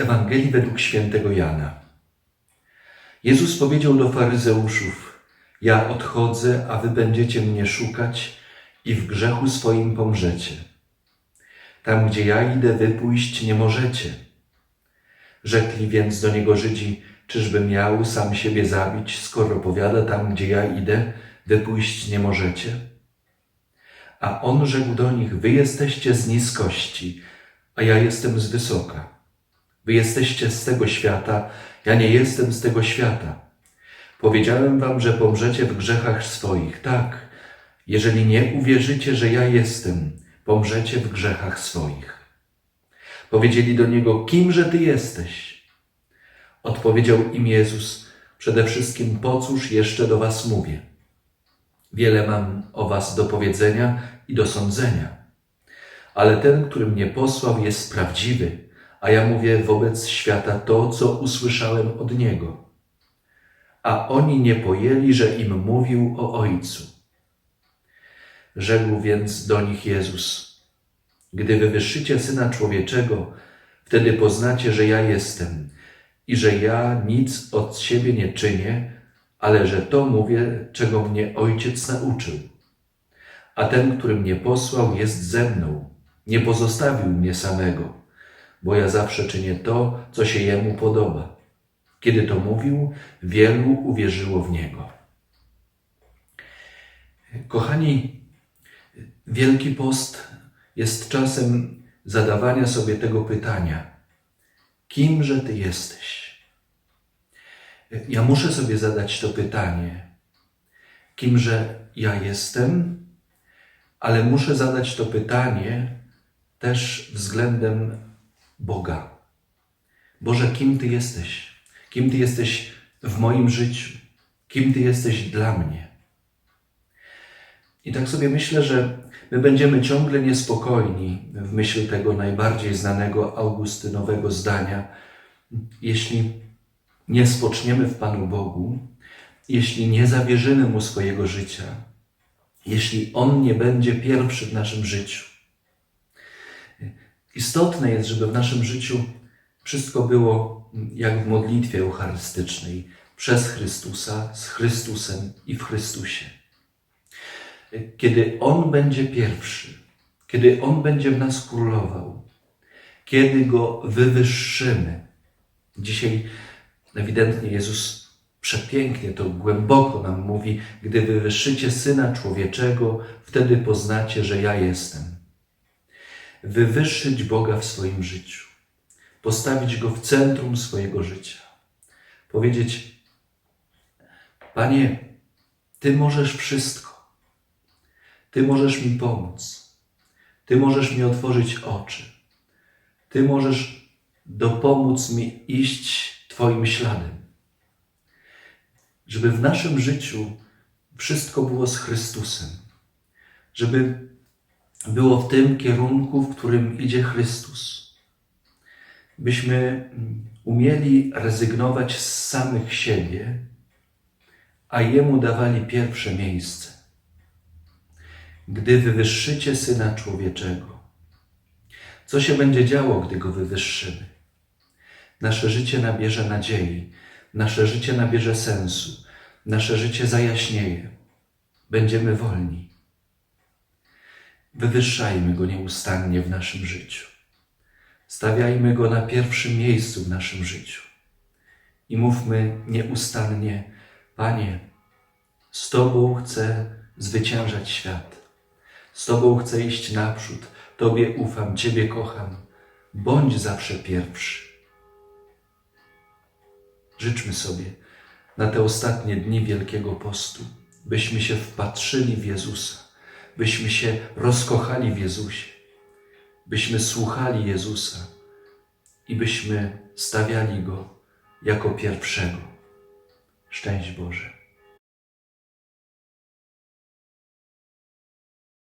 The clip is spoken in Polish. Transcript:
Ewangelii według świętego Jana. Jezus powiedział do faryzeuszów: Ja odchodzę, a wy będziecie mnie szukać i w grzechu swoim pomrzecie. Tam, gdzie ja idę, wy pójść nie możecie. Rzekli więc do niego Żydzi: Czyżby miał sam siebie zabić, skoro powiada tam, gdzie ja idę, wy pójść nie możecie? A on rzekł do nich: Wy jesteście z niskości, a ja jestem z wysoka. Wy jesteście z tego świata, ja nie jestem z tego świata. Powiedziałem wam, że pomrzecie w grzechach swoich. Tak, jeżeli nie uwierzycie, że ja jestem, pomrzecie w grzechach swoich. Powiedzieli do niego: Kimże ty jesteś? Odpowiedział im Jezus: Przede wszystkim, po cóż jeszcze do was mówię? Wiele mam o was do powiedzenia i do sądzenia. Ale ten, który mnie posłał, jest prawdziwy, a ja mówię wobec świata to, co usłyszałem od niego. A oni nie pojęli, że im mówił o Ojcu. Rzekł więc do nich Jezus: Gdy wywyższycie syna człowieczego, wtedy poznacie, że ja jestem i że ja nic od siebie nie czynię, ale że to mówię, czego mnie ojciec nauczył. A ten, który mnie posłał, jest ze mną, nie pozostawił mnie samego, bo ja zawsze czynię to, co się jemu podoba. Kiedy to mówił, wielu uwierzyło w niego. Kochani, Wielki Post jest czasem zadawania sobie tego pytania: kimże Ty jesteś? Ja muszę sobie zadać to pytanie, kimże ja jestem, ale muszę zadać to pytanie też względem Boga. Boże, kim Ty jesteś? Kim Ty jesteś w moim życiu? Kim Ty jesteś dla mnie? I tak sobie myślę, że my będziemy ciągle niespokojni w myśl tego najbardziej znanego Augustynowego zdania, jeśli nie spoczniemy w Panu Bogu, jeśli nie zawierzymy Mu swojego życia, jeśli On nie będzie pierwszy w naszym życiu. Istotne jest, żeby w naszym życiu wszystko było jak w modlitwie eucharystycznej, przez Chrystusa, z Chrystusem i w Chrystusie. Kiedy On będzie pierwszy, kiedy On będzie w nas królował, kiedy Go wywyższymy. Dzisiaj ewidentnie Jezus przepięknie to głęboko nam mówi, gdy wywyższycie Syna Człowieczego, wtedy poznacie, że ja jestem. Wywyższyć Boga w swoim życiu, postawić Go w centrum swojego życia. Powiedzieć, Panie, Ty możesz wszystko. Ty możesz mi pomóc. Ty możesz mi otworzyć oczy. Ty możesz dopomóc mi iść Twoim śladem. Żeby w naszym życiu wszystko było z Chrystusem. Żeby było w tym kierunku, w którym idzie Chrystus. Byśmy umieli rezygnować z samych siebie, a Jemu dawali pierwsze miejsce. Gdy wywyższycie Syna Człowieczego, co się będzie działo, gdy Go wywyższymy? Nasze życie nabierze nadziei, nasze życie nabierze sensu, nasze życie zajaśnieje. Będziemy wolni. Wywyższajmy Go nieustannie w naszym życiu. Stawiajmy Go na pierwszym miejscu w naszym życiu. I mówmy nieustannie, Panie, z Tobą chcę zwyciężać świat. Z Tobą chcę iść naprzód. Tobie ufam, Ciebie kocham. Bądź zawsze pierwszy. Życzmy sobie na te ostatnie dni Wielkiego Postu, byśmy się wpatrzyli w Jezusa, byśmy się rozkochali w Jezusie, byśmy słuchali Jezusa i byśmy stawiali Go jako pierwszego. Szczęść Boże.